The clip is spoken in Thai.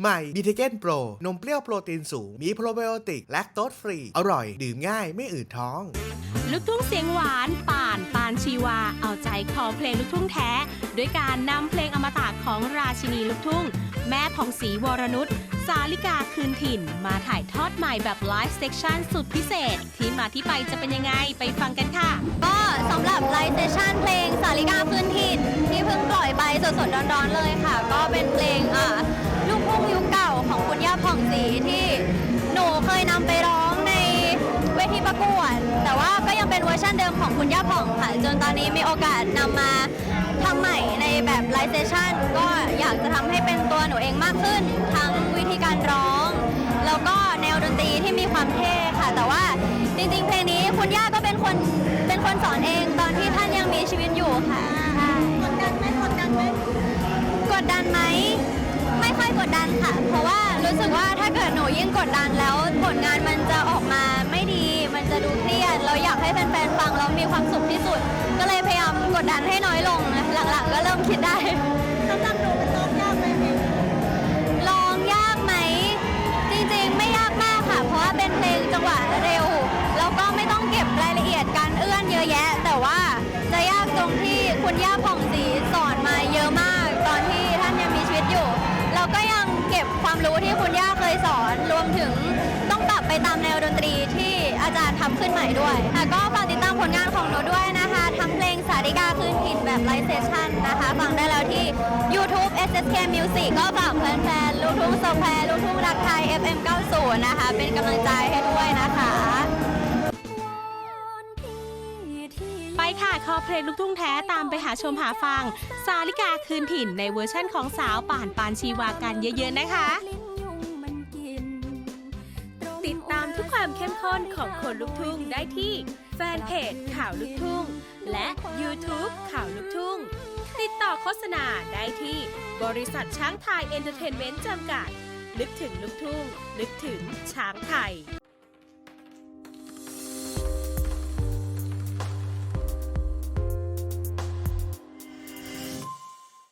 ใหม่บีเทเกนโปรนมเปรี้ยวโปรตีนสูง มีโปรไบโอติกแลคโตสฟรี อร่อย ดื่มง่ายไม่อืดท้อง ลูกทุ่งเสียงหวานป่านปานชีวา เอาใจคอเพลงลูกทุ่งแท้ ด้วยการนำเพลงอมตะของราชินีลูกทุ่ง แม่ผ่องศรีวรนุชสาลิกาคืนถิ่น มาถ่ายทอดใหม่แบบไลฟ์เซ c ชันสุดพิเศษ ที่มาที่ไปจะเป็นยังไงไปฟังกันค่ะ ก็สำหรับไลฟ์เซสชันเพลงสาริกาพื้นถิ่น ที่เพิ่งปล่อยไปสดๆร้อนๆเลยค่ะ ก็เป็นเพลงอ่า ย่าผ่องศรีที่หนูเคยนำไปร้องในเวทีประกวด แต่ว่าก็ยังเป็นเวอร์ชันเดิมของคุณย่าผ่องค่ะ จนตอนนี้มีโอกาสนำมาทำใหม่ในแบบไลฟ์เซสชันก็อยากจะทำให้เป็นตัวหนูเองมากขึ้น ทั้งวิธีการร้อง แล้วก็แนวดนตรีที่มีความเท่ค่ะ แต่ว่าจริงๆ เพลงนี้คุณย่าก็เป็นคนเป็นคนสอนเองตอนที่ท่านยังมีชีวิตอยู่ค่ะใช่ กดดันไหมกดดันไหม กดดันไหมไม่ค่อยกดดันค่ะ เพราะว่ารู้สึก ว่าถ้าเกิดหนูยิ่งกดดันแล้วผลงานมันจะออกมาไม่ดี มันจะดูเครียด เราอยากให้แฟนๆฟังแล้วมีความสุขที่สุด ก็เลยพยายามกดดันให้น้อยลง หลังๆ ก็เริ่มคิดได้สำหรับหนูมันร้องยากไหมร้องยากไหม จริงๆไม่ยากมากค่ะ เพราะว่าเป็นเพลงจังหวะเร็ว แล้วก็ไม่ต้องเก็บรายละเอียดการเอื้อนเยอะแยะ แต่ว่าจะยากตรงที่คุณย่าผ่องศรี ความรู้ที่คุณย่าเคยสอน รวมถึงต้องปรับไปตามแนวดนตรีที่อาจารย์ทำขึ้นใหม่ด้วยค่ะก็ฝากติดตามผลงานของหนูด้วยนะคะทั้งเพลงสาริกาคืนถิ่นแบบไลฟ์เซสชั่นนะคะฟังได้แล้วที่ YouTube SSK Music ก็ฝากแฟนๆลูกทุ่งโซแควร์ลูกทุ่งรักไทย FM 90นะคะเป็นกำลังใจให้ด้วย อเพลงลูกทุ่งแท้ตามไปหาชมหาฟัง สาลิกาคืนถิ่นในเวอร์ชั่นของสาวป่านปานชีวากันเยอะๆนะคะ ติดตามทุกความเข้มข้นของคนลูกทุ่งได้ที่แฟนเพจข่าวลูกทุ่ง และ YouTube ข่าวลูกทุ่ง ติดต่อโฆษณาได้ที่บริษัทช้างไทยเอนเตอร์เทนเมนต์จำกัด นึกถึงลูกทุ่ง นึกถึงช้างไทย